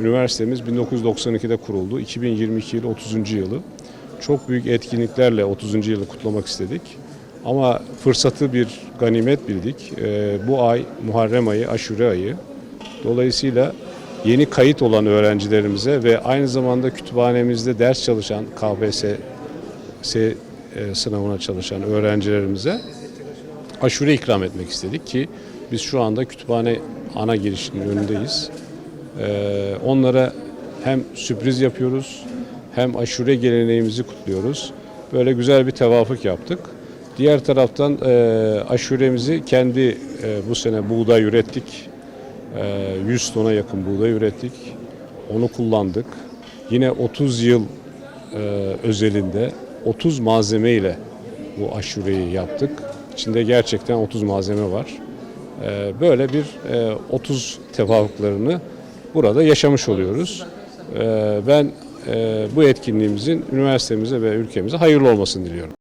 Üniversitemiz 1992'de kuruldu. 2022 yıl 30. yılı. Çok büyük etkinliklerle 30. yılı kutlamak istedik. Ama fırsatı bir ganimet bildik. Ee, bu ay Muharrem ayı, Aşure ayı. Dolayısıyla yeni kayıt olan öğrencilerimize ve aynı zamanda kütüphanemizde ders çalışan KPSS e, sınavına çalışan öğrencilerimize aşure ikram etmek istedik ki biz şu anda kütüphane ana girişinin önündeyiz. Ee, onlara hem sürpriz yapıyoruz hem aşure geleneğimizi kutluyoruz. Böyle güzel bir tevafuk yaptık. Diğer taraftan e, aşuremizi kendi e, bu sene buğday ürettik. E, 100 tona yakın buğday ürettik. Onu kullandık. Yine 30 yıl e, özelinde 30 malzeme ile bu aşureyi yaptık. İçinde gerçekten 30 malzeme var. E, böyle bir e, 30 tevafuklarını burada yaşamış oluyoruz. E, ben e, bu etkinliğimizin üniversitemize ve ülkemize hayırlı olmasını diliyorum.